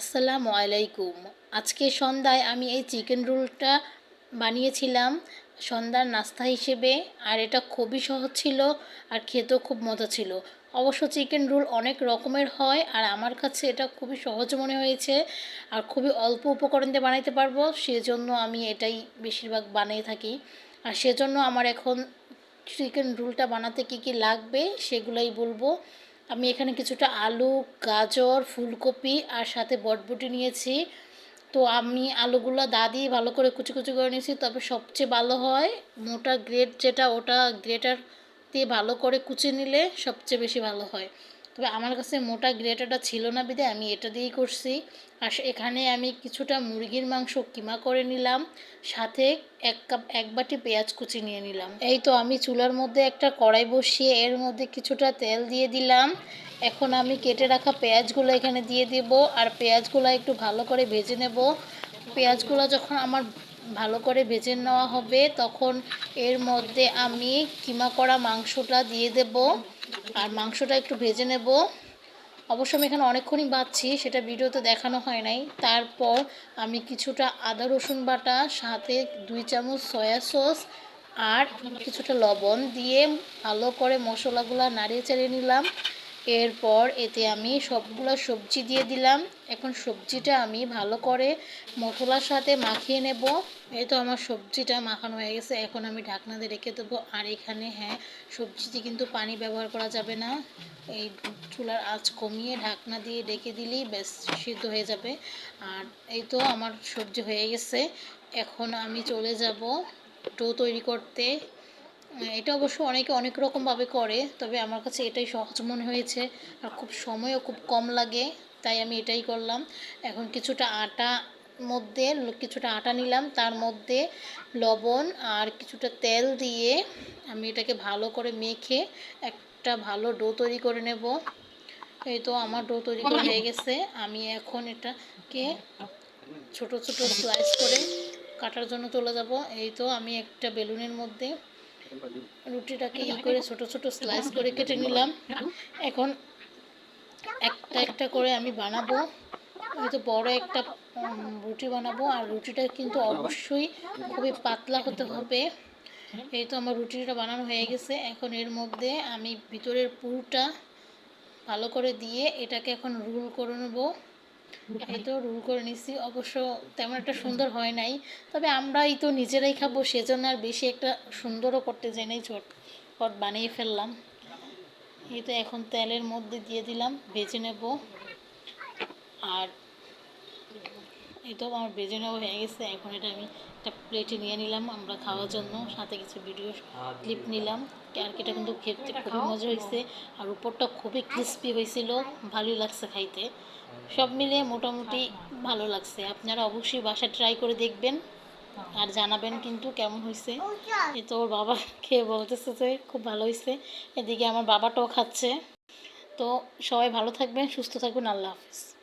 আসসালামু আলাইকুম। আজকে সন্ধ্যায় আমি এই চিকেন রোলটা বানিয়েছিলাম, সন্ধ্যার নাস্তা হিসেবে, আর এটা খুবই সহজ ছিল আর খেতেও খুব মজা ছিল। অবশ্য চিকেন রোল অনেক রকমের হয় আর আমার কাছে এটা খুবই সহজ মনে হয়েছে আর খুবই অল্প উপকরণ দিয়ে বানাইতে পারব, সেজন্য আমি এটাই বেশিরভাগ বানিয়ে থাকি। আর সেজন্য আমার এখন চিকেন রোলটা বানাতে কী কী লাগবে সেগুলোই বলব। আমি এখানে কিছুটা আলু, গাজর, ফুলকপি আর সাথে বটবটি নিয়েছি। তো আমি আলুগুলো দা দিয়ে ভালো করে কুচি কুচি করে নিয়েছি। তবে সবচেয়ে ভালো হয় মোটা গ্রেট যেটা, ওটা গ্রেটার দিয়ে ভালো করে কুচি নিলে সবচেয়ে বেশি ভালো হয়। তবে আমার কাছে মোটা গ্রেটারটা ছিল না বিদে আমি এটা দিয়েই করছি। আর এখানে আমি কিছুটা মুরগির মাংস কিমা করে নিলাম, সাথে এক কাপ, এক বাটি পেঁয়াজ কুচি নিয়ে নিলাম। এই তো আমি চুলার মধ্যে একটা কড়াই বসিয়ে এর মধ্যে কিছুটা তেল দিয়ে দিলাম। এখন আমি কেটে রাখা পেঁয়াজগুলো এখানে দিয়ে দেব, আর পেঁয়াজগুলো একটু ভালো করে ভেজে নেব। পেঁয়াজগুলো যখন আমার ভালো করে ভেজে নেওয়া হবে, তখন এর মধ্যে আমি কিমা করা মাংসটা দিয়ে দেব। আর মাংসটা একটু ভেজে নেব। অবশ্য আমি এখানে অনেকক্ষণই বাঁচছি, সেটা ভিডিওতে দেখানো হয় নাই। তারপর আমি কিছুটা আদা, রসুন বাটা, সাথে দুই চামচ সয়া সস আর কিছুটা লবণ দিয়ে ভালো করে মশলাগুলো নাড়িয়ে চাড়িয়ে নিলাম। এরপর এতে আমি সবগুলো সবজি দিয়ে দিলাম। এখন সবজিটা আমি ভালো করে মশলার সাথে মাখিয়ে নেব। এই তো আমার সবজিটা মাখানো হয়ে গেছে। এখন আমি ঢাকনা দিয়ে রেখে দেবো। আর এখানে হ্যাঁ সবজিতে কিন্তু পানি ব্যবহার করা যাবে না। এই চুলার আঁচ কমিয়ে ঢাকনা দিয়ে রেখে দিলেই বেশ সিদ্ধ হয়ে যাবে। আর এই তো আমার সবজি হয়ে গেছে। এখন আমি চলে যাব ডো তৈরি করতে। এটা অবশ্য অনেকে অনেক রকমভাবে করে, তবে আমার কাছে এটাই সহজ মনে হয়েছে। আর খুব সময়ও খুব কম লাগে, তাই আমি এটাই করলাম। এখন কিছুটা আটা মধ্যে কিছুটা আটা নিলাম, তার মধ্যে লবণ আর কিছুটা তেল দিয়ে আমি এটাকে ভালো করে মেখে একটা ভালো ডো তৈরি করে নেব। এই তো আমার ডো তৈরি করে হয়ে গেছে। আমি এখন এটাকে ছোট ছোট স্লাইস করে কাটার জন্য চলে যাব। এই তো আমি একটা বেলুনের মধ্যে রুটিটাকে ই করে ছোট ছোট স্লাইস করে কেটে নিলাম। এখন একটা একটা করে আমি বানাবো। হয়তো বড় একটা রুটি বানাবো। আর রুটিটা কিন্তু অবশ্যই খুবই পাতলা হতে হবে। এই তো আমার রুটিটা বানানো হয়ে গেছে। এখন এর মধ্যে আমি ভিতরের পুরটা ভালো করে দিয়ে এটাকে এখন রুল করে নেব। এই রুল করে নিছি, অবশ্য তেমন একটা সুন্দর হয় নাই, তবে আমরাই তো নিজেরাই খাব, সেজন্য আর বেশি একটা সুন্দরও করতে যাই নাই ঝটপট বানিয়ে ফেললাম। এই তো এখন তেলের মধ্যে দিয়ে দিলাম, ভেজে নেব। আর এই তো আমার ভেজে নেওয়া হয়ে গেছে। এখন এটা আমি একটা প্লেটে নিয়ে নিলাম আমরা খাওয়ার জন্য সাথে কিছু ভিডিও ক্লিপ নিলাম। আর এটা কিন্তু খেতে খুবই মজা হয়েছে আর উপরটা খুবই ক্রিস্পি হয়েছিল ভালোই লাগছে খাইতে। সব মিলিয়ে মোটামুটি ভালো লাগছে। আপনারা অবশ্যই বাসা ট্রাই করে দেখবেন আর জানাবেন কিন্তু কেমন হয়েছে। এ তো ওর বাবা খেয়ে বলতেছে যে খুব ভালো হয়েছে। এদিকে আমার বাবাটাও খাচ্ছে। তো সবাই ভালো থাকবেন সুস্থ থাকবেন। আল্লাহ হাফিজ।